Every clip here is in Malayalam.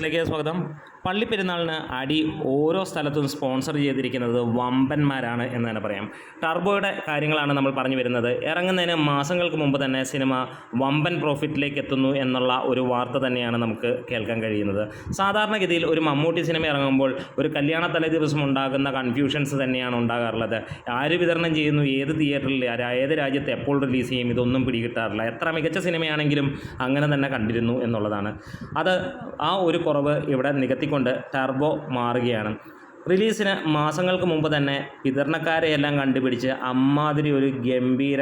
ിലേക്ക് സ്വാഗതം. പള്ളിപ്പെരുന്നാളിന് അടി ഓരോ സ്ഥലത്തും സ്പോൺസർ ചെയ്തിരിക്കുന്നത് വമ്പന്മാരാണ് എന്ന് തന്നെ പറയാം. ടർബോയുടെ കാര്യങ്ങളാണ് നമ്മൾ പറഞ്ഞു വരുന്നത്. ഇറങ്ങുന്നതിന് മാസങ്ങൾക്ക് മുമ്പ് തന്നെ സിനിമ വമ്പൻ പ്രോഫിറ്റിലേക്ക് എത്തുന്നു എന്നുള്ള ഒരു വാർത്ത തന്നെയാണ് നമുക്ക് കേൾക്കാൻ കഴിയുന്നത്. സാധാരണഗതിയിൽ ഒരു മമ്മൂട്ടി സിനിമ ഇറങ്ങുമ്പോൾ ഒരു കല്യാണ തലേ ദിവസം ഉണ്ടാകുന്ന കൺഫ്യൂഷൻസ് തന്നെയാണ് ഉണ്ടാകാറുള്ളത്. ആര് വിതരണം ചെയ്യുന്നു ഏത് തിയേറ്ററിൽ ഏത് രാജ്യത്ത് എപ്പോൾ റിലീസ് ചെയ്യും ഇതൊന്നും പിടികിട്ടാറില്ല. എത്ര മികച്ച സിനിമയാണെങ്കിലും അങ്ങനെ തന്നെ കണ്ടിരുന്നു എന്നുള്ളതാണ്. അത് ആ ഒരു കുറവ് ഇവിടെ നികത്തിക്കൊണ്ട് ടർബോ മാറുകയാണ്. റിലീസിന് മാസങ്ങൾക്ക് മുമ്പ് തന്നെ വിതരണക്കാരെയെല്ലാം കണ്ടുപിടിച്ച് അമ്മാതിരി ഒരു ഗംഭീര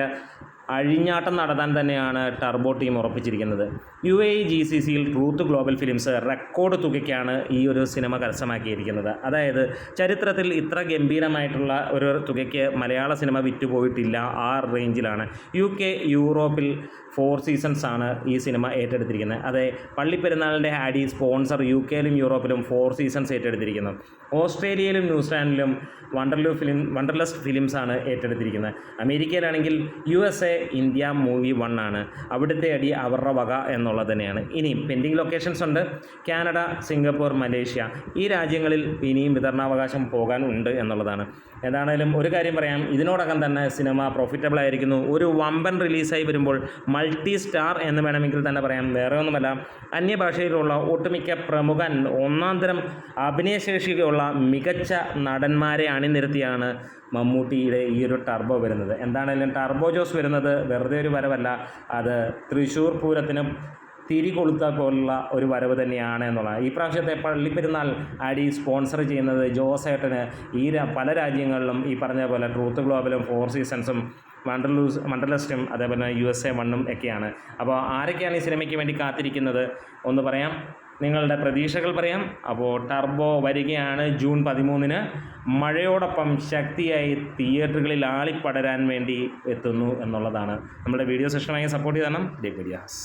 അഴിഞ്ഞാട്ടം നടത്താൻ തന്നെയാണ് ടർബോ ടീം ഉറപ്പിച്ചിരിക്കുന്നത്. യു എ ജി സി സിയിൽ ട്രൂത്ത് ഗ്ലോബൽ ഫിലിംസ് റെക്കോർഡ് തുകയ്ക്കാണ് ഈ ഒരു സിനിമ കരസ്ഥമാക്കിയിരിക്കുന്നത്. അതായത് ചരിത്രത്തിൽ ഇത്ര ഗംഭീരമായിട്ടുള്ള ഒരു തുകയ്ക്ക് മലയാള സിനിമ വിറ്റുപോയിട്ടില്ല ആ റേഞ്ചിലാണ് യു കെ യൂറോപ്പിൽ ഫോർ സീസൺസ് ആണ് ഈ സിനിമ ഏറ്റെടുത്തിരിക്കുന്നത്. അതെ പള്ളിപ്പെരുന്നാളിന്റെ ആഡി സ്പോൺസർ യു കെയിലും യൂറോപ്പിലും ഫോർ സീസൺസ് ഏറ്റെടുത്തിരിക്കുന്നു. ഓസ്ട്രേലിയയിലും ന്യൂസിലാൻഡിലും വണ്ടർലു ഫിലിം വണ്ടർലെസ് ഫിലിംസാണ് ഏറ്റെടുത്തിരിക്കുന്നത്. അമേരിക്കയിലാണെങ്കിൽ U S A India movie one ആണ്. അവിടുത്തെ അടി അവരുടെ വക എന്നുള്ളത് തന്നെയാണ്. ഇനിയും പെൻഡിങ് ലൊക്കേഷൻസ് ഉണ്ട്. Canada Singapore Malaysia. ഈ രാജ്യങ്ങളിൽ ഇനിയും വിതരണാവകാശം പോകാൻ ഉണ്ട് എന്നുള്ളതാണ്. ഏതാണേലും ഒരു കാര്യം പറയാം. ഇതിനോടകം തന്നെ സിനിമ പ്രോഫിറ്റബിൾ ആയിരിക്കുന്നു. ഒരു വമ്പൻ റിലീസായി വരുമ്പോൾ മൾട്ടി സ്റ്റാർ എന്ന് വേണമെങ്കിൽ തന്നെ പറയാം. വേറെ ഒന്നുമല്ല. അന്യഭാഷയിലുള്ള ഒട്ടുമിക്ക പ്രമുഖൻ ഒന്നാം തരം അഭിനയശേഷിയുള്ള മികച്ച നടന്മാരെ അണിനിരത്തിയാണ് മമ്മൂട്ടിയുടെ ഈ ഒരു ടർബോ വരുന്നത്. എന്താണേലും ടർബോ ജോസ് വരുന്നത് വെറുതെ ഒരു വരവല്ല. അത് തൃശ്ശൂർ പൂരത്തിന് തിരി കൊളുത്ത പോലുള്ള ഒരു വരവ് തന്നെയാണ് എന്നുള്ളത് ഈ പ്രാവശ്യത്തെ പള്ളിപ്പെരുന്നാൾ അടി സ്പോൺസർ ചെയ്യുന്നത് ജോസേട്ടന് ഈ പല രാജ്യങ്ങളിലും ഈ പറഞ്ഞ പോലെ ട്രൂത്ത് ഗ്ലോബലും ഫോർ സീസൺസും വണ്ടർലൂസ് വണ്ടർലസ്റ്റും അതേപോലെ യു എസ് എ വണ്ണും ഒക്കെയാണ്. അപ്പോൾ ആരൊക്കെയാണ് ഈ സിനിമയ്ക്ക് വേണ്ടി കാത്തിരിക്കുന്നത്? ഒന്ന് പറയാം. നിങ്ങളുടെ പ്രതീക്ഷകൾ പറയാം. അപ്പോൾ ടർബോ വരികയാണ് ജൂൺ പതിമൂന്നിന്. മഴയോടൊപ്പം ശക്തിയായി തിയേറ്ററുകളിൽ ആളിപ്പടരാൻ വേണ്ടി എത്തുന്നു എന്നുള്ളതാണ്. നമ്മുടെ വീഡിയോ സെഷനായി സപ്പോർട്ട് ചെയ്തണം ഡേ മീഡിയാസ്